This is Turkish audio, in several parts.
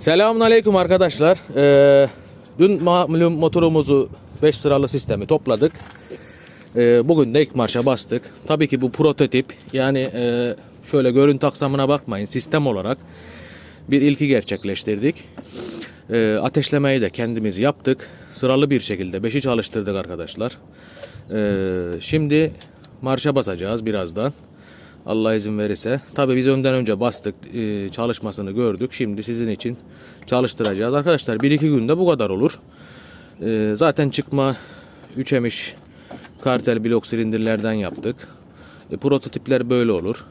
Selamun Aleyküm arkadaşlar. Ee, dün malum motorumuzu 5 sıralı sistemi topladık. Ee, bugün de ilk marşa bastık. Tabii ki bu prototip yani e, şöyle görüntü aksamına bakmayın sistem olarak bir ilki gerçekleştirdik. Ee, ateşlemeyi de kendimiz yaptık. Sıralı bir şekilde 5'i çalıştırdık arkadaşlar. Ee, şimdi marşa basacağız birazdan. Allah izin verirse. Tabii biz önden önce bastık, e, çalışmasını gördük. Şimdi sizin için çalıştıracağız. Arkadaşlar 1-2 günde bu kadar olur. E, zaten çıkma 3 emiş kartel blok silindirlerden yaptık. E, prototipler böyle olur.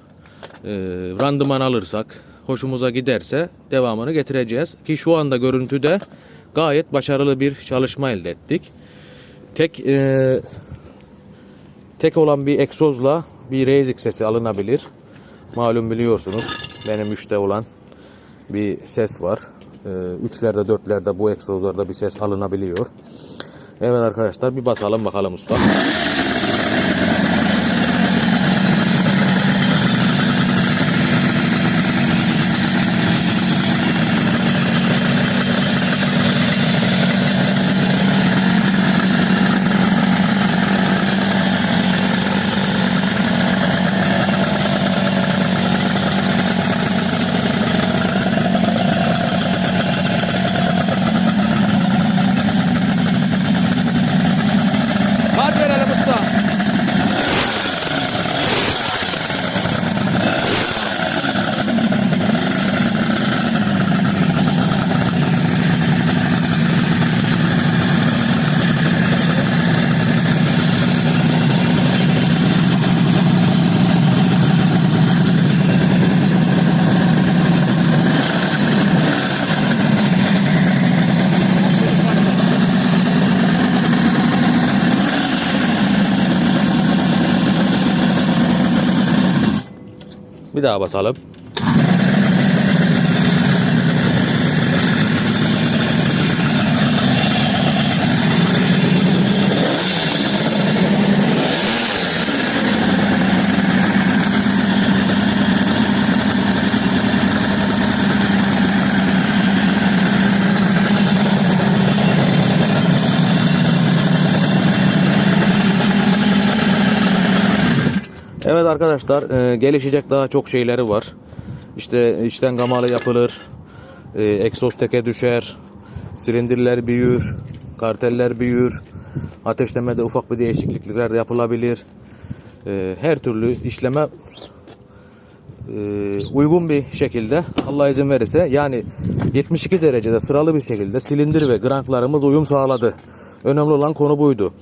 Randıman alırsak, hoşumuza giderse devamını getireceğiz. Ki şu anda görüntüde gayet başarılı bir çalışma elde ettik. Tek tek olan bir egzozla bir Razik sesi alınabilir. Malum biliyorsunuz benim 3'te olan bir ses var. 3'lerde 4'lerde bu egzozlarda bir ses alınabiliyor. Evet arkadaşlar bir basalım bakalım usta. Bir daha basalım. Evet arkadaşlar e, gelişecek daha çok şeyleri var. İşte içten gamalı yapılır. E, egzoz teke düşer. Silindirler büyür. Karteller büyür. Ateşlemede ufak bir değişiklikler de yapılabilir. E, her türlü işleme e, uygun bir şekilde Allah izin verirse yani 72 derecede sıralı bir şekilde silindir ve granklarımız uyum sağladı. Önemli olan konu buydu.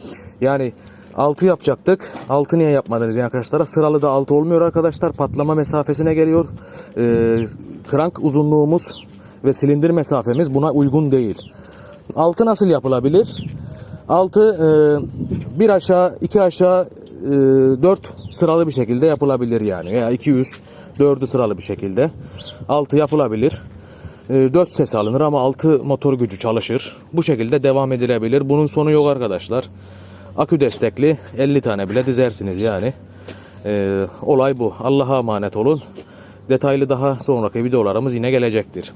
Yani 6 yapacaktık. 6 niye yapmadınız yani arkadaşlar? Sıralı da 6 olmuyor arkadaşlar. Patlama mesafesine geliyor. Ee, krank uzunluğumuz ve silindir mesafemiz buna uygun değil. 6 nasıl yapılabilir? 6 e, bir aşağı, iki aşağı, e, 4 sıralı bir şekilde yapılabilir yani. Veya 200, 4'ü sıralı bir şekilde. 6 yapılabilir. 4 ses alınır ama 6 motor gücü çalışır. Bu şekilde devam edilebilir. Bunun sonu yok arkadaşlar. Akü destekli 50 tane bile dizersiniz yani. Ee, olay bu. Allah'a emanet olun. Detaylı daha sonraki videolarımız yine gelecektir.